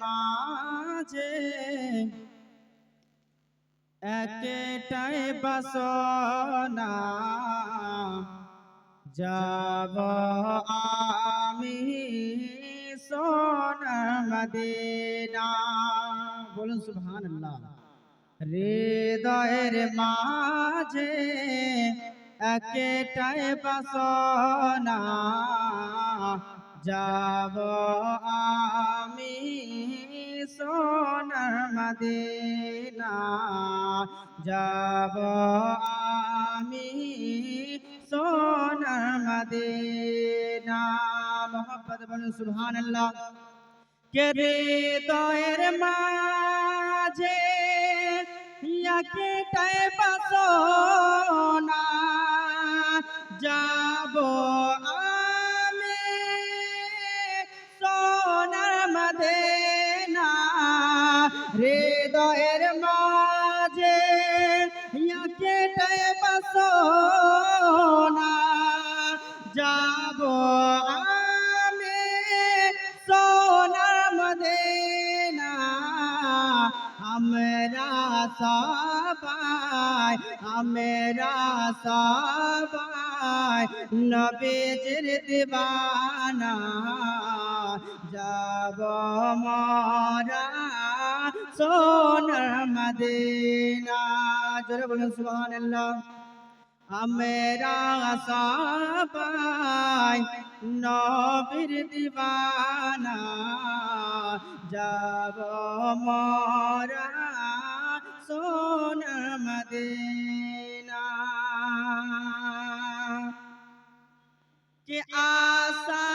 মাঝে একটাই বাসনা, যাব আমি সোনার মদিনা। বলুন সুবহানাল্লাহ। হৃদয়ের মাঝে একটাই বাসনা, যাব আমি সোনার মদিনা, যাব আমি। সোনার মদিনা মোহাম্মদ বলুন সুবহানাল্লাহ। কে হৃদয়ের মাঝে একটাই বাসনা যাব আমি মাঝে একটাই বাসনা যাব আমি সোনার মদিনা। আমরা সবাই আমরা সবাই নবীজির দিবানা। যাব মরা সোনার মদিনা। জোরে বলুন, সুবহানাল্লাহ। আমরা সবাই নবীর দিবানা। যাব মরা সোনার মদিনা। কে আশা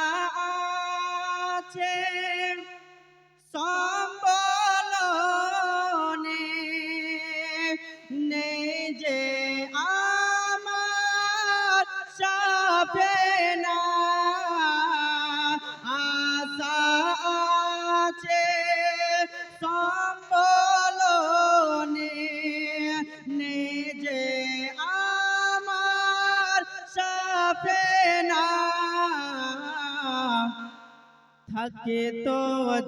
আছে? সম্বলনে থাকে তো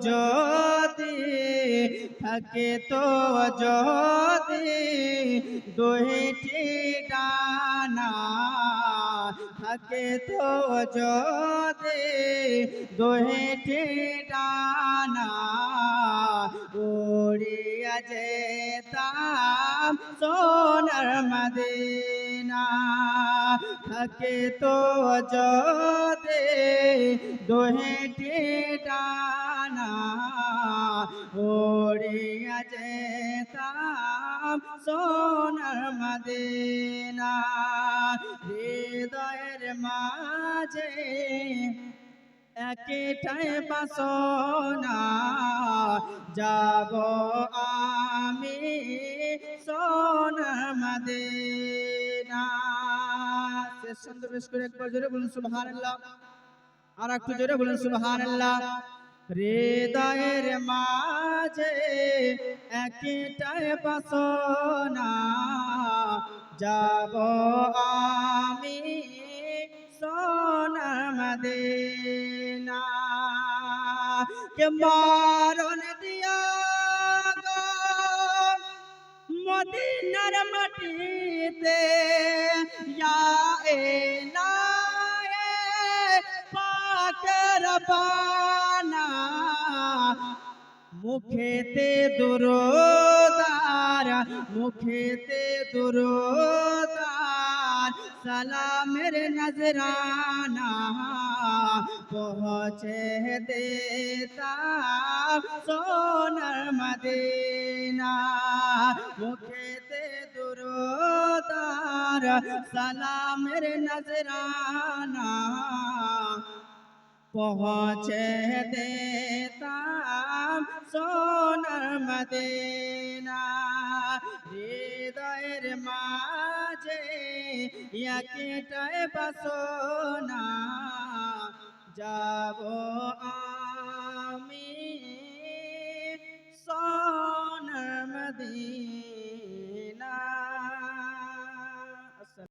যদি, থাকে তো যদি দুইটি ডানা, থাকে তো যদি দুইটি ডানা উড়িয়া যেতাম সোনার মদিনা। থাকে তো যদি দোহেটি ডানা ওড়িয়া যেতাম সোনার মদিনা। হৃদয়ের মাঝে একটাই বাসনা, যাব আমি সোনার মদিনা। শেষ জোরে আর একটু জোরে বলুন, সুবহানাল্লাহ। হৃদয়ের মাঝে একটাই বাসনা, যাব আমি সোনার মদিনা। কে মারণ মদিনার মাটিতে ইয়া এলায়ে পাকের বানা। মুখেতে দুরোদার মুখেতে দুরোদার, সালামের নজরানা পৌঁছে দেতা সোনার মদিনা। দুরোদার সালামের নজরানা। পৌঁছে দেতাম সোনার মদিনা। হৃদয়ের মাঝে একটাই বাসনা যাব